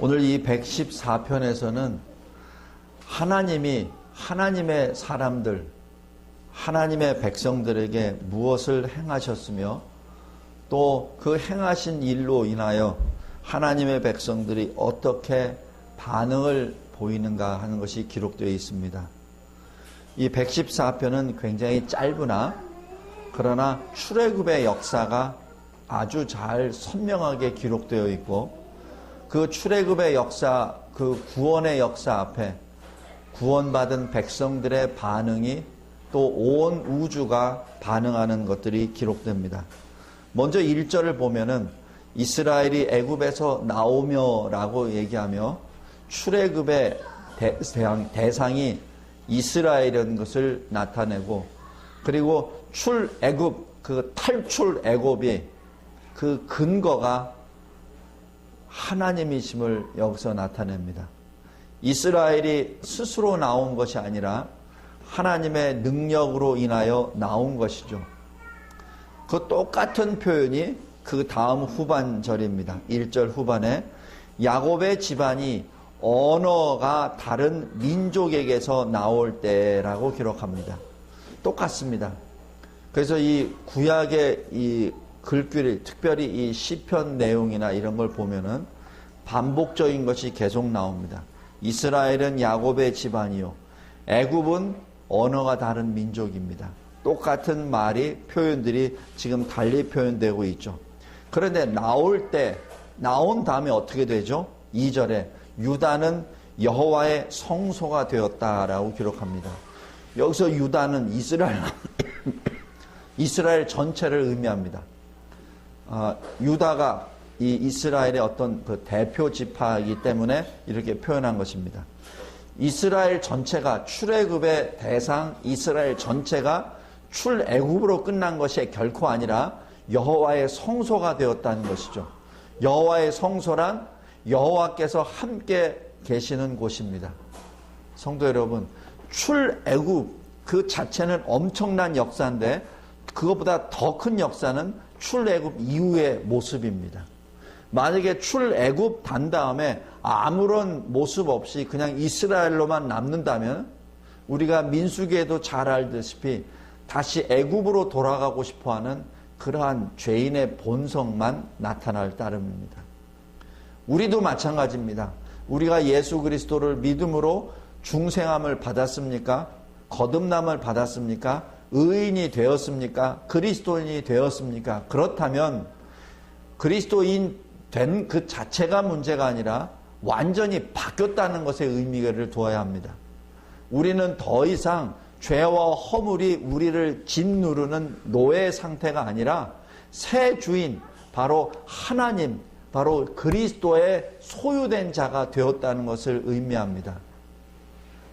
오늘 이 114편에서는 하나님이 하나님의 사람들, 하나님의 백성들에게 무엇을 행하셨으며 또 그 행하신 일로 인하여 하나님의 백성들이 어떻게 반응을 보이는가 하는 것이 기록되어 있습니다. 이 114편은 굉장히 짧으나 그러나 출애굽의 역사가 아주 잘 선명하게 기록되어 있고 그 출애굽의 역사, 그 구원의 역사 앞에 구원받은 백성들의 반응이 또 온 우주가 반응하는 것들이 기록됩니다. 먼저 1절을 보면은 이스라엘이 애굽에서 나오며라고 얘기하며 출애굽의 대상, 대상이 이스라엘이라는 것을 나타내고 그리고 출애굽 그 탈출 애굽이 그 근거가 하나님이심을 여기서 나타냅니다. 이스라엘이 스스로 나온 것이 아니라 하나님의 능력으로 인하여 나온 것이죠. 그 똑같은 표현이 그 다음 후반절입니다. 1절 후반에 야곱의 집안이 언어가 다른 민족에게서 나올 때라고 기록합니다. 똑같습니다. 그래서 이 구약의 이 글귀를 특별히 이 시편 내용이나 이런 걸 보면은 반복적인 것이 계속 나옵니다. 이스라엘은 야곱의 집안이요. 애굽은 언어가 다른 민족입니다. 똑같은 말이 표현들이 지금 달리 표현되고 있죠. 그런데 나올 때 나온 다음에 어떻게 되죠? 2절에 유다는 여호와의 성소가 되었다라고 기록합니다. 여기서 유다는 이스라엘 이스라엘 전체를 의미합니다. 아, 유다가 이 이스라엘의 어떤 그 대표 지파이기 때문에 이렇게 표현한 것입니다. 이스라엘 전체가 출애굽의 대상 이스라엘 전체가 출애굽으로 끝난 것이 결코 아니라 여호와의 성소가 되었다는 것이죠. 여호와의 성소란 여호와께서 함께 계시는 곳입니다. 성도 여러분, 출애굽 그 자체는 엄청난 역사인데 그것보다 더 큰 역사는 출애굽 이후의 모습입니다. 만약에 출애굽 단 다음에 아무런 모습 없이 그냥 이스라엘로만 남는다면 우리가 민수기에도 잘 알다시피 다시 애굽으로 돌아가고 싶어하는 그러한 죄인의 본성만 나타날 따름입니다. 우리도 마찬가지입니다. 우리가 예수 그리스도를 믿음으로 중생함을 받았습니까? 거듭남을 받았습니까? 의인이 되었습니까? 그리스도인이 되었습니까? 그렇다면 그리스도인 된 그 자체가 문제가 아니라 완전히 바뀌었다는 것에 의미를 두어야 합니다. 우리는 더 이상 죄와 허물이 우리를 짓누르는 노예 상태가 아니라 새 주인, 바로 하나님, 바로 그리스도의 소유된 자가 되었다는 것을 의미합니다.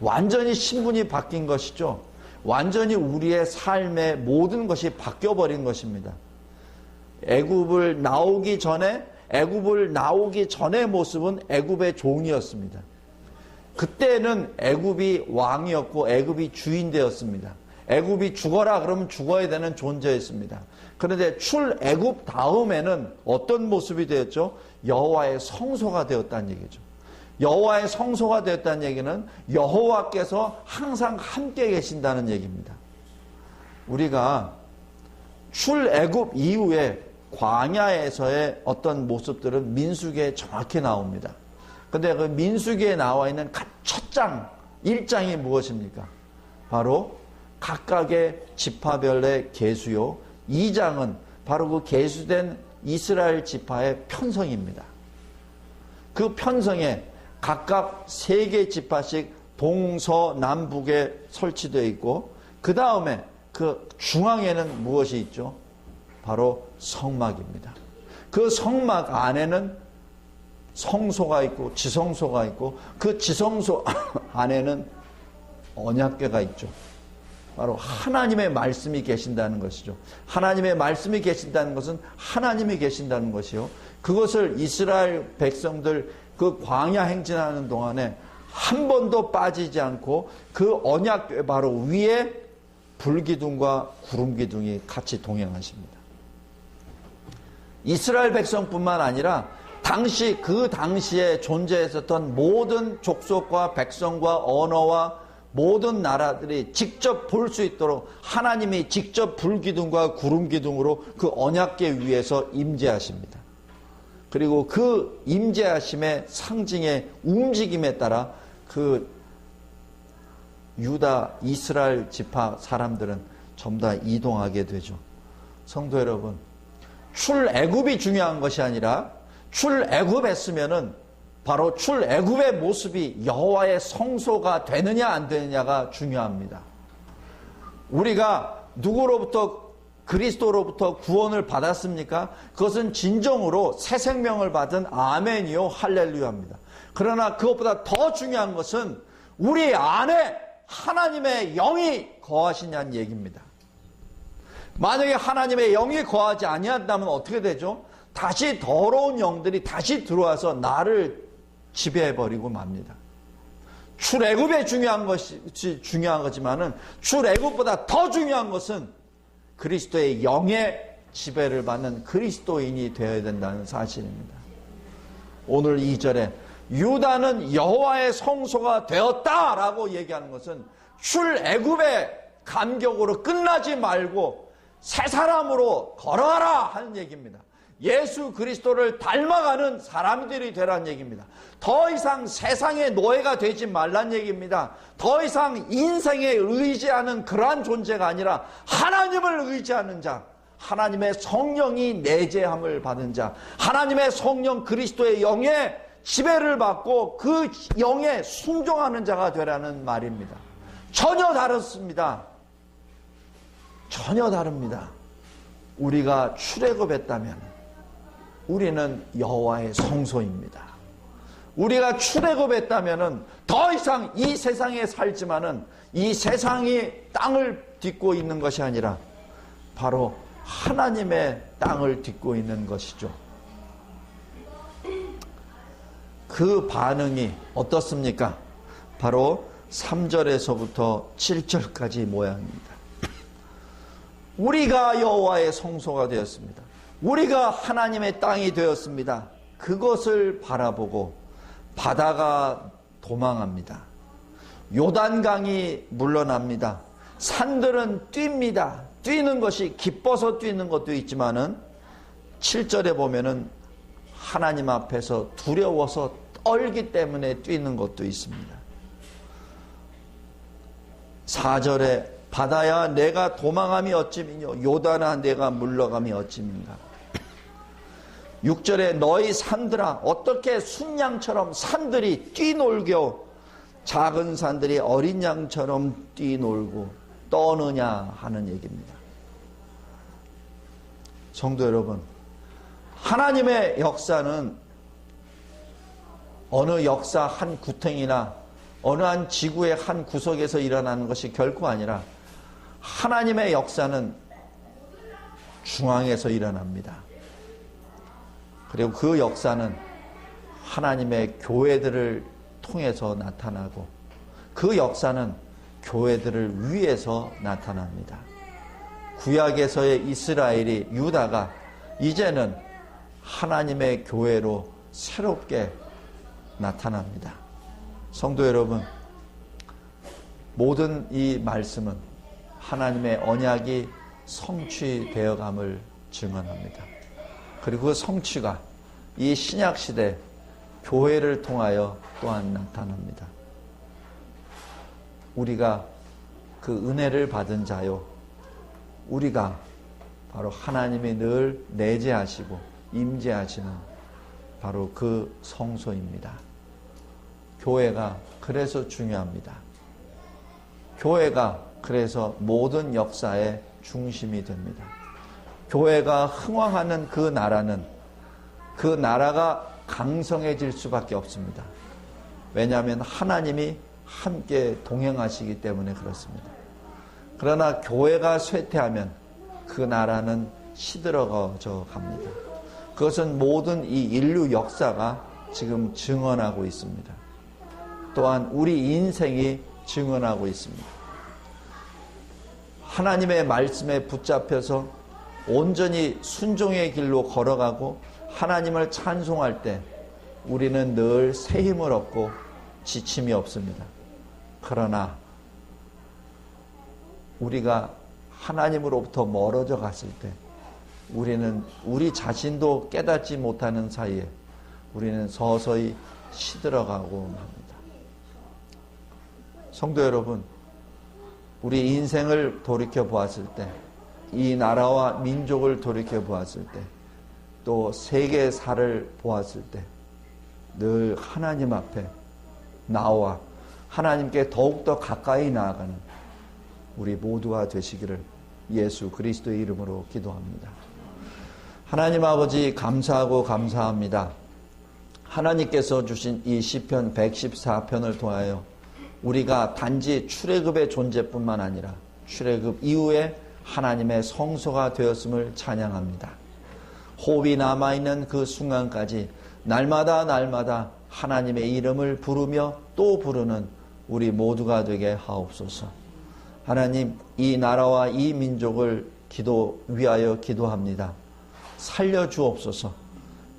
완전히 신분이 바뀐 것이죠. 완전히 우리의 삶의 모든 것이 바뀌어버린 것입니다. 애굽을 나오기 전에 애굽을 나오기 전의 모습은 애굽의 종이었습니다. 그때는 애굽이 왕이었고 애굽이 주인 되었습니다. 애굽이 죽어라 그러면 죽어야 되는 존재였습니다. 그런데 출애굽 다음에는 어떤 모습이 되었죠? 여호와의 성소가 되었다는 얘기죠. 여호와의 성소가 되었다는 얘기는 여호와께서 항상 함께 계신다는 얘기입니다. 우리가 출애굽 이후에 광야에서의 어떤 모습들은 민수기에 정확히 나옵니다. 근데 그 민수기에 나와 있는 첫 장, 1장이 무엇입니까? 바로 각각의 지파별의 계수요. 2장은 바로 그 계수된 이스라엘 지파의 편성입니다. 그 편성에 각각 세 개 지파씩 동서남북에 설치되어 있고 그 다음에 그 중앙에는 무엇이 있죠? 바로 성막입니다. 그 성막 안에는 성소가 있고 지성소가 있고 그 지성소 안에는 언약궤가 있죠. 바로 하나님의 말씀이 계신다는 것이죠. 하나님의 말씀이 계신다는 것은 하나님이 계신다는 것이요. 그것을 이스라엘 백성들 그 광야 행진하는 동안에 한 번도 빠지지 않고 그 언약궤 바로 위에 불기둥과 구름기둥이 같이 동행하십니다. 이스라엘 백성뿐만 아니라 당시 그 당시에 존재했었던 모든 족속과 백성과 언어와 모든 나라들이 직접 볼 수 있도록 하나님이 직접 불기둥과 구름기둥으로 그 언약계 위에서 임재하십니다. 그리고 그 임재하심의 상징의 움직임에 따라 그 유다 이스라엘 지파 사람들은 전부 다 이동하게 되죠. 성도 여러분, 출애굽이 중요한 것이 아니라 출애굽했으면은 바로 출애굽의 모습이 여호와의 성소가 되느냐 안 되느냐가 중요합니다. 우리가 누구로부터 그리스도로부터 구원을 받았습니까? 그것은 진정으로 새 생명을 받은 아멘이요 할렐루야입니다. 그러나 그것보다 더 중요한 것은 우리 안에 하나님의 영이 거하시냐는 얘기입니다. 만약에 하나님의 영이 거하지 아니한다면 어떻게 되죠? 다시 더러운 영들이 다시 들어와서 나를 지배해 버리고 맙니다. 출애굽에 중요한 것이 중요한 거지만은 출애굽보다 더 중요한 것은 그리스도의 영의 지배를 받는 그리스도인이 되어야 된다는 사실입니다. 오늘 2절에 유다는 여호와의 성소가 되었다라고 얘기하는 것은 출애굽의 감격으로 끝나지 말고 새 사람으로 걸어가라 하는 얘기입니다. 예수 그리스도를 닮아가는 사람들이 되라는 얘기입니다. 더 이상 세상의 노예가 되지 말란 얘기입니다. 더 이상 인생에 의지하는 그러한 존재가 아니라 하나님을 의지하는 자, 하나님의 성령이 내재함을 받은 자, 하나님의 성령 그리스도의 영에 지배를 받고 그 영에 순종하는 자가 되라는 말입니다. 전혀 다릅니다. 전혀 다릅니다. 우리가 출애굽했다면 우리는 여호와의 성소입니다. 우리가 출애굽했다면은 더 이상 이 세상에 살지만은 이 세상이 땅을 딛고 있는 것이 아니라 바로 하나님의 땅을 딛고 있는 것이죠. 그 반응이 어떻습니까? 바로 3절에서부터 7절까지 모양입니다. 우리가 여호와의 성소가 되었습니다. 우리가 하나님의 땅이 되었습니다. 그것을 바라보고 바다가 도망합니다. 요단강이 물러납니다. 산들은 뜁니다. 뛰는 것이 기뻐서 뛰는 것도 있지만은 7절에 보면은 하나님 앞에서 두려워서 떨기 때문에 뛰는 것도 있습니다. 4절에 바다야 내가 도망함이 어찌미뇨 요단아 내가 물러감이 어찌민가 6절에 너희 산들아 어떻게 순양처럼 산들이 뛰놀겨 작은 산들이 어린 양처럼 뛰놀고 떠느냐 하는 얘기입니다. 성도 여러분, 하나님의 역사는 어느 역사 한 구탱이나 어느 한 지구의 한 구석에서 일어나는 것이 결코 아니라 하나님의 역사는 중앙에서 일어납니다. 그리고 그 역사는 하나님의 교회들을 통해서 나타나고 그 역사는 교회들을 위해서 나타납니다. 구약에서의 이스라엘이 유다가 이제는 하나님의 교회로 새롭게 나타납니다. 성도 여러분, 모든 이 말씀은 하나님의 언약이 성취되어감을 증언합니다. 그리고 그 성취가 이 신약 시대 교회를 통하여 또한 나타납니다. 우리가 그 은혜를 받은 자요. 우리가 바로 하나님이 늘 내재하시고 임재하시는 바로 그 성소입니다. 교회가 그래서 중요합니다. 교회가 그래서 모든 역사의 중심이 됩니다. 교회가 흥왕하는 그 나라는 그 나라가 강성해질 수밖에 없습니다. 왜냐하면 하나님이 함께 동행하시기 때문에 그렇습니다. 그러나 교회가 쇠퇴하면 그 나라는 시들어져 갑니다. 그것은 모든 이 인류 역사가 지금 증언하고 있습니다. 또한 우리 인생이 증언하고 있습니다. 하나님의 말씀에 붙잡혀서 온전히 순종의 길로 걸어가고 하나님을 찬송할 때 우리는 늘 새 힘을 얻고 지침이 없습니다. 그러나 우리가 하나님으로부터 멀어져 갔을 때 우리는 우리 자신도 깨닫지 못하는 사이에 우리는 서서히 시들어가고 합니다. 성도 여러분, 우리 인생을 돌이켜 보았을 때, 이 나라와 민족을 돌이켜 보았을 때, 또 세계사를 보았을 때, 늘 하나님 앞에 나와 하나님께 더욱더 가까이 나아가는 우리 모두가 되시기를 예수 그리스도의 이름으로 기도합니다. 하나님 아버지 감사하고 감사합니다. 하나님께서 주신 이 시편 114편을 통하여 우리가 단지 출애굽의 존재뿐만 아니라 출애굽 이후에 하나님의 성소가 되었음을 찬양합니다. 호흡이 남아있는 그 순간까지 날마다 날마다 하나님의 이름을 부르며 또 부르는 우리 모두가 되게 하옵소서. 하나님, 이 나라와 이 민족을 기도, 위하여 기도합니다. 살려주옵소서.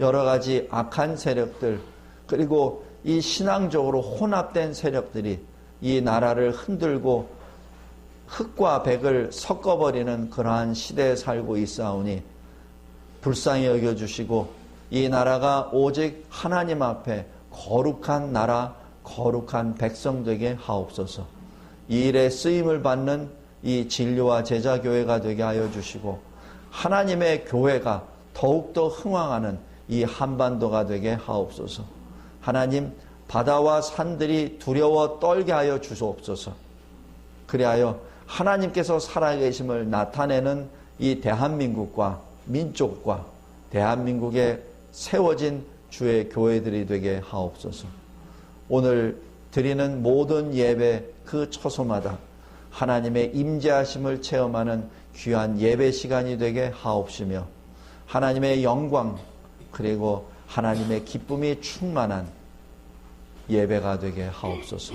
여러 가지 악한 세력들, 그리고 이 신앙적으로 혼합된 세력들이 이 나라를 흔들고 흑과 백을 섞어버리는 그러한 시대에 살고 있사오니 불쌍히 여겨주시고 이 나라가 오직 하나님 앞에 거룩한 나라, 거룩한 백성 되게 하옵소서. 이 일에 쓰임을 받는 이 진료와 제자교회가 되게 하여 주시고 하나님의 교회가 더욱더 흥왕하는 이 한반도가 되게 하옵소서. 하나님 바다와 산들이 두려워 떨게 하여 주소옵소서. 그리하여 하나님께서 살아계심을 나타내는 이 대한민국과 민족과 대한민국에 세워진 주의 교회들이 되게 하옵소서. 오늘 드리는 모든 예배 그 처소마다 하나님의 임재하심을 체험하는 귀한 예배 시간이 되게 하옵시며 하나님의 영광 그리고 하나님의 기쁨이 충만한 예배가 되게 하옵소서.